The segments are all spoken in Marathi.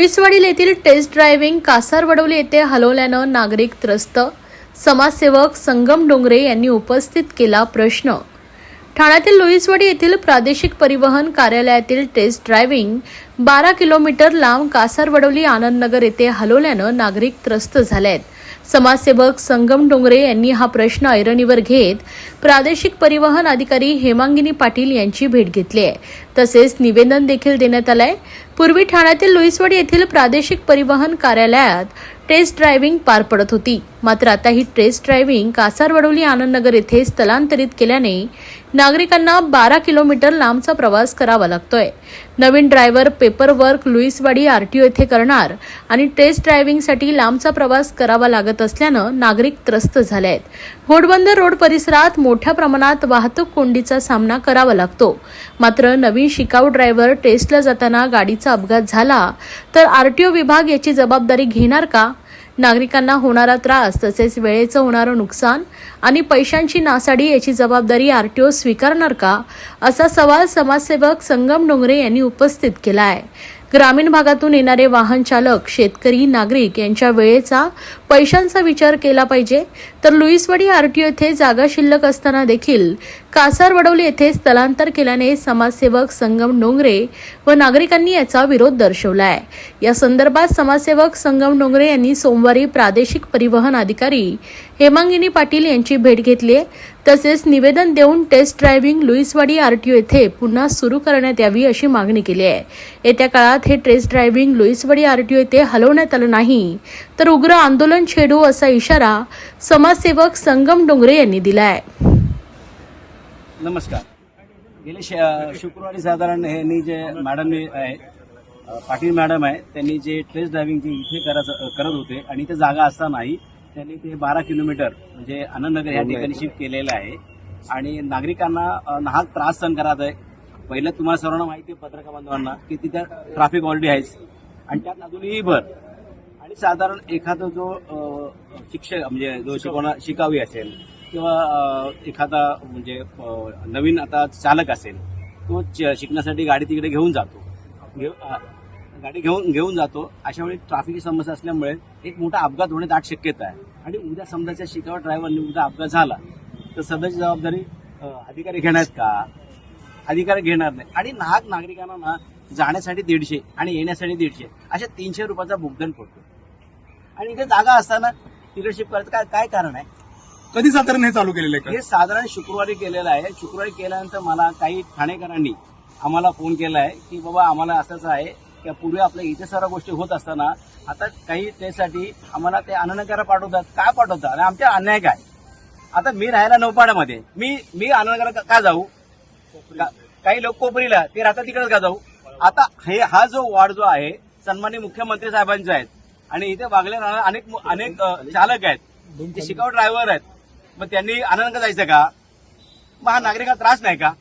लुईसवाडील येथील टेस्ट ड्रायव्हिंग कासारवडवली येथे हलवल्यानं नागरिक त्रस्त. समाजसेवक संगम डोंगरे यांनी उपस्थित केला प्रश्न. ठाण्यातील लोईसवाडी येथील प्रादेशिक परिवहन कार्यालयातील टेस्ट ड्रायव्हिंग बारा किलोमीटर लांब कासारवडवली आनंदनगर येथे हलवल्यानं नागरिक त्रस्त झाले आहेत समाजसेवक संगम डोंगरे यांनी हा प्रश्न ऐरणीवर घेत प्रादेशिक परिवहन अधिकारी हेमांगिनी पाटील यांची भेट घेतली आहे. तसेच निवेदन देखील देण्यात आलंय. पूर्वी ठाण्यातील लुईसवाडी येथील प्रादेशिक परिवहन कार्यालयात टेस्ट ड्रायव्हिंग पार पडत होती. मात्र आता ही टेस्ट ड्रायव्हिंग कासारवडवली आनंदनगर येथे स्थलांतरित केल्याने नागरिकांना बारा किलोमीटर लांबचा प्रवास करावा लागतोय. नवीन driver paper work Louiswadi RTO येथे करणार आणि टेस्ट ड्रायव्हिंगसाठी लांबचा प्रवास करावा लागत असल्यानं नागरिक त्रस्त झाले आहेत घोडबंदर रोड परिसरात मोठ्या प्रमाणात वाहतूक कोंडीचा सामना करावा लागतो. मात्र नवीन शिकाऊ ड्रायव्हर टेस्टला जाताना गाडीचा अपघात झाला. तर आरटीओ विभाग याची जबाबदारी घेणार का? नागरिकांना होणारा त्रास तसेच वेळेचं होणारं नुकसान आणि पैशांची नासाडी याची जबाबदारी आरटीओ स्वीकारणार का? असा सवाल समाजसेवक संगम डोंगरे यांनी उपस्थित केला आहे ग्रामीण भागातून येणारे वाहन चालक शेतकरी नागरिक यांच्या वेळेचा पैशांचा विचार केला पाहिजे. तर लुईसवाडी आरटीओ येथे जागा शिल्लक असताना देखील कासारवडवली येथे स्थलांतर केल्याने समाजसेवक संगम डोंगरे व नागरिकांनी याचा विरोध दर्शवला आहे या संदर्भात समाजसेवक संगम डोंगरे यांनी सोमवारी प्रादेशिक परिवहन अधिकारी हेमांगिनी पाटील यांची भेट घेतली तसेच निवेदन देऊन टेस्ट ड्रायव्हिंग लुईसवाडी आरटीओ येथे पुन्हा सुरू करण्यात यावी अशी मागणी केली आहे. येत्या काळात हे टेस्ट ड्रायव्हिंग लुईसवाडी आरटीओ येथे हलवण्यात आलं नाही तर उग्र आंदोलन छेडू असा इशारा समाजसेवक संगम डोंगरे यांनी दिला आहे नमस्कार. गेले शुक्रवारी साधारण यांनी जे मॅडम आहे पाटील मॅडम आहे त्यांनी जे ट्रेस ड्रायव्हिंग जे इथे करायचं करत होते आणि इथे जागा असतानाही त्यांनी ते बारा किलोमीटर म्हणजे आनंदनगर या ठिकाणी शिफ्ट केलेलं आहे. आणि नागरिकांना नाहक त्रास सहन करायचा आहे. पहिलं तुम्हाला सर्वांना माहिती आहे पत्रकार बांधवांना की तिथे ट्रॅफिक ऑलरेडी आहेच आणि त्यात अजूनही भर. आणि साधारण एखादा जो शिक्षक म्हणजे जो शिकवणा शिकावी असेल किंवा एखादा म्हणजे नवीन आता चालक असेल तो च- शिकण्यासाठी गाडी तिकडे घेऊन जातो. घेऊ- गाडी घेऊन घेऊन जातो. अशा वेळी ट्रॅफिकची समस्या असल्यामुळे एक मोठा अपघात होणे दाट शक्यता आहे. आणि उद्या समजाच्या शिकावा ड्रायव्हरने उद्या अपघात झाला तर सध्याची जबाबदारी अधिकारी घेणार का? अधिकारी घेणार नाही. आणि नाहक नागरिकांना ना जाण्यासाठी दीडशे आणि येण्यासाठी दीडशे अशा तीनशे रुपयाचा भुगतान पडतो. आणि इथे जागा असताना तिकडे शिफ्ट करायचं काय काय कारण आहे? कधी साधारण हे चालू केलेलं आहे हे साधारण शुक्रवारी केलेलं आहे. शुक्रवारी केल्यानंतर मला काही ठाणेकरांनी आम्हाला फोन केला आहे की बाबा आम्हाला असंच आहे की पूर्वी आपल्या इथे सर्व गोष्टी होत असताना आता काही त्यासाठी आम्हाला ते आनंदकरा पाठवतात. काय पाठवतात? आणि आमच्या अन्याय काय? आता मी राहायला नौपाड्यामध्ये मी मी आनंदकरा का जाऊ? का- काही लोक कोपरीला ते राहतात तिकडेच का जाऊ? आता हे हा जो वॉर्ड जो आहे सन्माननीय मुख्यमंत्री साहेबांचा आहे आणि इथे वागले राहणारे अनेक मु- अनेक चालक आहेत. ते शिकाऊ ड्रायव्हर आहेत. मग त्यांनी आनंद जायचं का? मग हा नागरिकांना त्रास नाही का?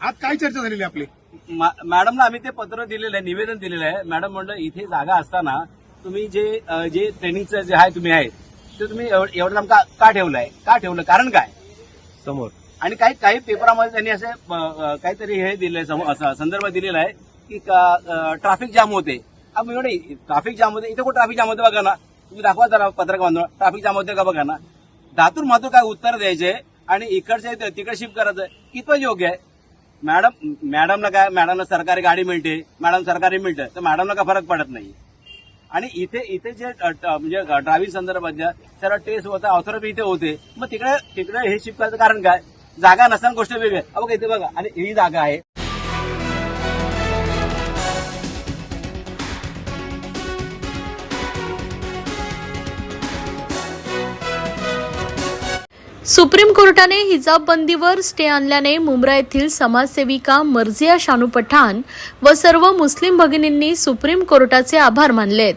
आज काय चर्चा झालेली आपली? मा- मॅडमला आम्ही ते पत्र दिलेलं आहे निवेदन दिलेलं आहे. मॅडम म्हणलं इथे जागा असताना तुम्ही जे जे ट्रेनिंगचं जे आहे तुम्ही आहे ते तुम्ही एवढं एवढं लांब का का ठेवलंय? का ठेवलं? कारण काय? समोर. आणि काही काही पेपरामध्ये त्यांनी असे काहीतरी हे असा संदर्भ दिलेला आहे की ट्रॅफिक जाम होते. एवढे ट्रॅफिक जाम होते. इथे कुठे ट्रॅफिक जाम होते बघा ना. तुम्ही दाखवा जरा पत्रक बांधून ट्रॅफिक जाम होते का बघा ना. धातूर मातूर काय उत्तर द्यायचे आणि इकडचे तिकडे शिफ्ट करायचं कितपत योग्य आहे. मॅडम मॅडमला काय मॅडमला सरकारी गाडी मिळते मॅडम सरकारी मिळते तर मॅडमला काय फरक पडत नाही. आणि इथे इथे जे म्हणजे ड्रायव्हिंग संदर्भात सर्व टेस्ट होता ऑथॉरिटी इथे होते मग तिकडे तिकडे हे शिफ्ट करायचं कारण काय? जागा नसताना गोष्ट वेगळी आहे. अहो इथे बघा आणि ही जागा आहे. सुप्रीम कोर्टाने हिजाब बंदीवर स्टे आणल्याने मुंब्रा येथील समाजसेविका मर्जिया शानू पठाण व सर्व मुस्लिम भगिनींनी सुप्रीम कोर्टाचे आभार मानलेत.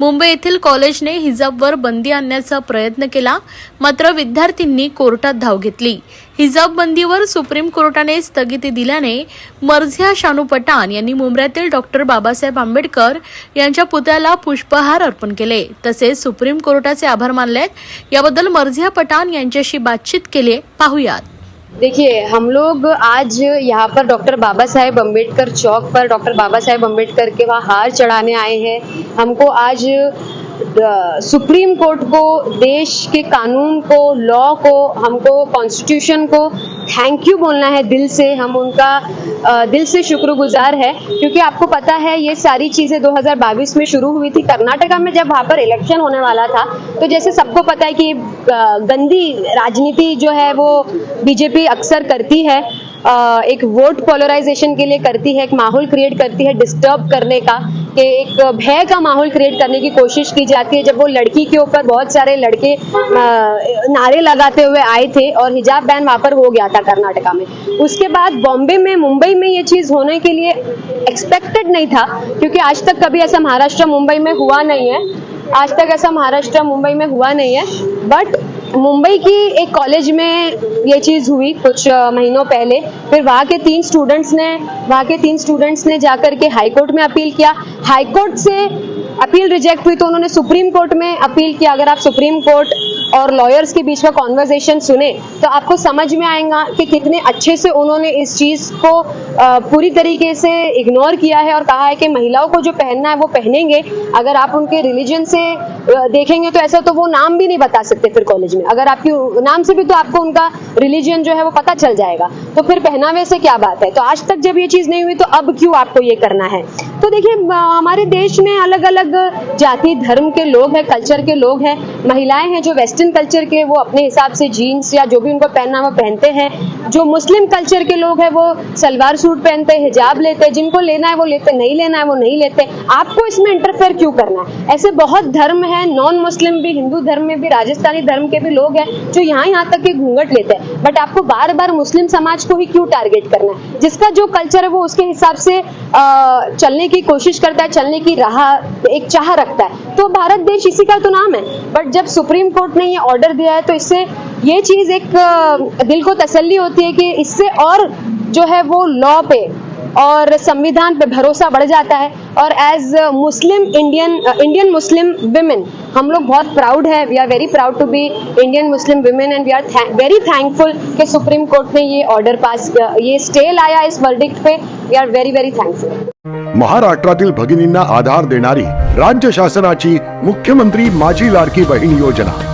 मुंबई येथील कॉलेजने हिजाबवर बंदी आणण्याचा प्रयत्न केला मात्र विद्यार्थ्यांनी कोर्टात धाव घेतली. हिजाब बंदीवर सुप्रीम कोर्टाने स्थगिती दिल्याने मर्झिया शानू पठाण यांनी मुंबऱ्यातील डॉक्टर बाबासाहेब आंबेडकर यांच्या पुतळ्याला पुष्पहार अर्पण केले. तसेच सुप्रीम कोर्टाचे आभार मानलेत. याबद्दल मर्झिया पठाण यांच्याशी बातचीत केली. पाहुयात. देखिए हम लोग आज यहाँ पर डॉक्टर बाबा साहेब अम्बेडकर चौक पर डॉक्टर बाबा साहेब अम्बेडकर के वहाँ हार चढ़ाने आए हैं। हमको आज सुप्रीम कोर्ट को, देश के कानून को, लॉ को, हमको कॉन्स्टिट्यूशन को थैंक यू बोलना है दिल से। हम उनका दिल से शुक्रगुजार है, क्योंकि आपको पता है ये सारी चीज़ें 2022 में शुरू हुई थी। कर्नाटका में जब वहाँ पर इलेक्शन होने वाला था तो जैसे सबको पता है कि गंदी राजनीति जो है वो बीजेपी अक्सर करती है एक वोट पोलराइजेशन के लिए करती है, एक माहौल क्रिएट करती है डिस्टर्ब करने का। कि एक भय का माहौल क्रिएट करने की कोशिश की जाती है, जब वो लड़की के ऊपर बहुत सारे लड़के नारे लगाते हुए आए थे और हिजाब बैन वहाँ पर हो गया था कर्नाटका में। उसके बाद बॉम्बे में, मुंबई में ये चीज़ होने के लिए एक्सपेक्टेड नहीं था, क्योंकि आज तक कभी ऐसा महाराष्ट्र, मुंबई में हुआ नहीं है। आज तक ऐसा महाराष्ट्र, मुंबई में हुआ नहीं है। बट मुंबई की एक कॉलेज में ये चीज़ हुई कुछ महीनों पहले। फिर वहाँ के तीन स्टूडेंट्स ने, वहाँ के तीन स्टूडेंट्स ने जाकर के हाईकोर्ट में अपील किया। हाई कोर्ट से अपील रिजेक्ट हुई तो उन्होंने सुप्रीम कोर्ट में अपील किया। अगर आप सुप्रीम कोर्ट और लॉयर्स के बीच का कॉन्वर्जेशन सुने तो आपको समझ में आएगा कि कितने अच्छे से उन्होंने इस चीज़ को पूरी तरीके से इग्नोर किया है और कहा है कि महिलाओं को जो पहनना है वो पहनेंगे। अगर आप उनके रिलीजन से देखेंगे तो ऐसा तो वो नाम भी नहीं बता सकते फिर कॉलेज में। अगर आपकी नाम से भी तो आपको उनका रिलीजन जो है वो पता चल जाएगा। तो फिर पहनावे से क्या बात है? तो आज तक जब ये चीज़ नहीं हुई तो अब क्यों आपको ये करना है? तो देखिए हमारे देश में अलग अलग जाति, धर्म के लोग हैं कल्चर के लोग हैं। महिलाएँ हैं जो वेस्टर्न कल्चर के, वो अपने हिसाब से जीन्स या जो भी उनको पहनना वो पहनते हैं। जो मुस्लिम कल्चर के लोग हैं, वो सलवार सूट पहनते हैं हिजाब लेते हैं जिनको लेना है वो लेते, नहीं लेना है वो नहीं लेते। आपको इसमें इंटरफेयर क्यों करना है? ऐसे बहुत धर्म है नॉन मुस्लिम भी, हिंदू धर्म में भी, राजस्थानी धर्म के भी लोग हैं, जो यहाँ यहाँ तक के घूंघट लेते हैं। बट आपको बार बार मुस्लिम समाज को ही क्यों टारगेट करना है? जिसका जो कल्चर है, वो उसके हिसाब से चलने की कोशिश करता है, चलने की राह, एक चाह रखता है। तो भारत देश इसी का तो नाम है। बट जब सुप्रीम कोर्ट ने ये ऑर्डर दिया है तो इससे ये चीज़ एक दिल को तसल्ली होती है कि इससे और जो है वो लॉ पे और संविधान पे भरोसा बढ़ जाता है। और as Muslim Indian Indian Muslim women हम लोग बहुत प्राउड है। We are very proud to be Indian Muslim women and we are very thankful कि सुप्रीम कोर्ट ने ये ऑर्डर पास किया ये स्टे लाया इस verdict pay. We are very very thankful महाराष्ट्रातील भगिनींना आधार देणारी राज्य शासनाची मुख्यमंत्री माझी लाडकी बहीण योजना।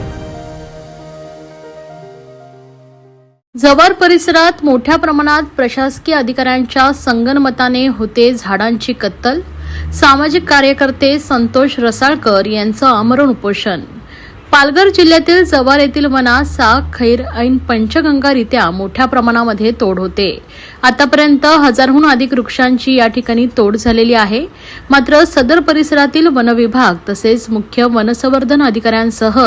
जव्हार परिसरात मोठ्या प्रमाणात प्रशासकीय अधिकाऱ्यांच्या संगनमताने होते झाडांची कत्तल. सामाजिक कार्यकर्ते संतोष रसाळकर यांचं आमरण उपोषण. पालघर जिल्ह्यातील जव्हार येथील वनासा साग खैर ऐन पंचगंगारित्या मोठ्या प्रमाणामध्ये तोड होते. आतापर्यंत हजारहून अधिक वृक्षांची या ठिकाणी तोड झालेली आहे. मात्र सदर परिसरातील वनविभाग तसेच मुख्य वनसंवर्धन अधिकाऱ्यांसह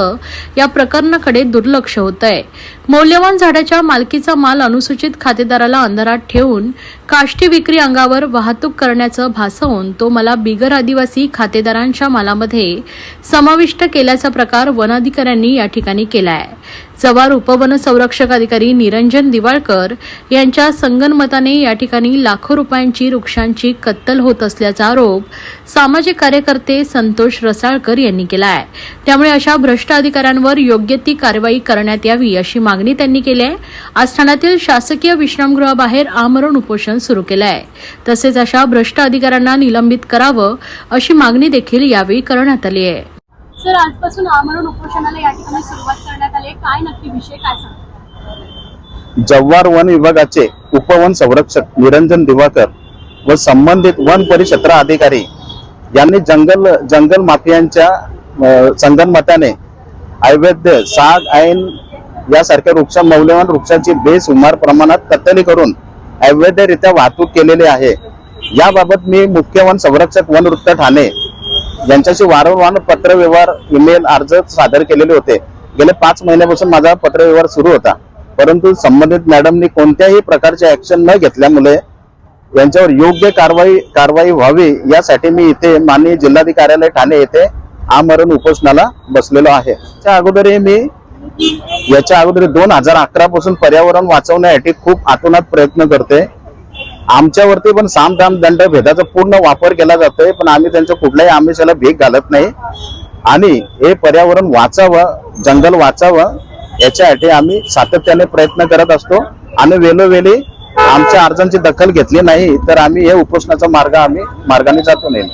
या प्रकरणाकडे दुर्लक्ष होत आहे मौल्यवान झाडाच्या मालकीचा माल अनुसूचित खातेदाराला अंधारात ठेवून काष्टी विक्री अंगावर वाहतूक करण्याचं भासवून तो मला बिगर आदिवासी खातेदारांच्या मालामध्ये समाविष्ट केल्याचा प्रकार वन वनाधिकाऱ्यांनी या ठिकाणी केला आहे जव्हार उपवन संरक्षक अधिकारी निरंजन दिवाळकर यांच्या संगनमताने या ठिकाणी लाखो रुपयांची वृक्षांची कत्तल होत असल्याचा आरोप सामाजिक कार्यकर्ते संतोष रसाळकर यांनी केला आहे त्यामुळे अशा भ्रष्ट अधिकाऱ्यांवर योग्य ती कारवाई करण्यात यावी अशी मागणी त्यांनी केली आहे आज ठाण्यातील शासकीय विश्रामगृहाबाहेर आमरण उपोषण सुरू केलं आहे तसेच अशा भ्रष्ट अधिकाऱ्यांना निलंबित करावं अशी मागणी देखील यावेळी करण्यात आली आहे सर आजपासून आमरण उपोषणाला या ठिकाणी सुरुवात करण्यात आली काय नक्की विषय काय जव्हार वन विभागाचे उपवन संरक्षक निरंजन दिवाकर व संबंधित वन परिक्षेत्र अधिकारी यांनी जंगल जंगल माफियांच्या अं, संगनमताने अवैध साग ऐन यासारख्या वृक्ष मौल्यवान वृक्षांची बेसुमार प्रमाणात कत्तली करून अवैधरित्या वाहतूक केलेली आहे. याबाबत मी मुख्य वन संरक्षक वन वृत्त ठाणे यांच्याशी वारंवार पत्रव्यवहार ईमेल अर्ज सादर केलेले होते. गेले पाच महिन्यापासून माझा पत्रव्यवहार सुरू होता. परंतु संबंधित मॅडमनी कोणत्याही प्रकारचे ऍक्शन न घेतल्यामुळे यांच्यावर योग्य कारवाई कारवाई व्हावी यासाठी मी इथे माननीय जिल्हाधिकार्यालय ठाणे येथे आमरण उपोषणाला बसलेलो आहे. त्या अगोदरही मी याच्या अगोदर दोन हजार अकरा पासून पर्यावरण वाचवण्यासाठी खूप आतोनात प्रयत्न करते. आमच्यावरती पण साम दाम दंड भेदाचा पूर्ण वापर केला जातोय पण आम्ही त्यांच्या कुठल्याही आमिषाला भीक घालत नाही. आणि हे पर्यावरण वाचावं जंगल वाचावं याच्यासाठी आम्ही सातत्याने प्रयत्न करत असतो. आणि वेळोवेळी आमच्या अर्जांची दखल घेतली नाही तर आम्ही हे उपोषणाचा मार्ग आम्ही मार्गाने जातो नाही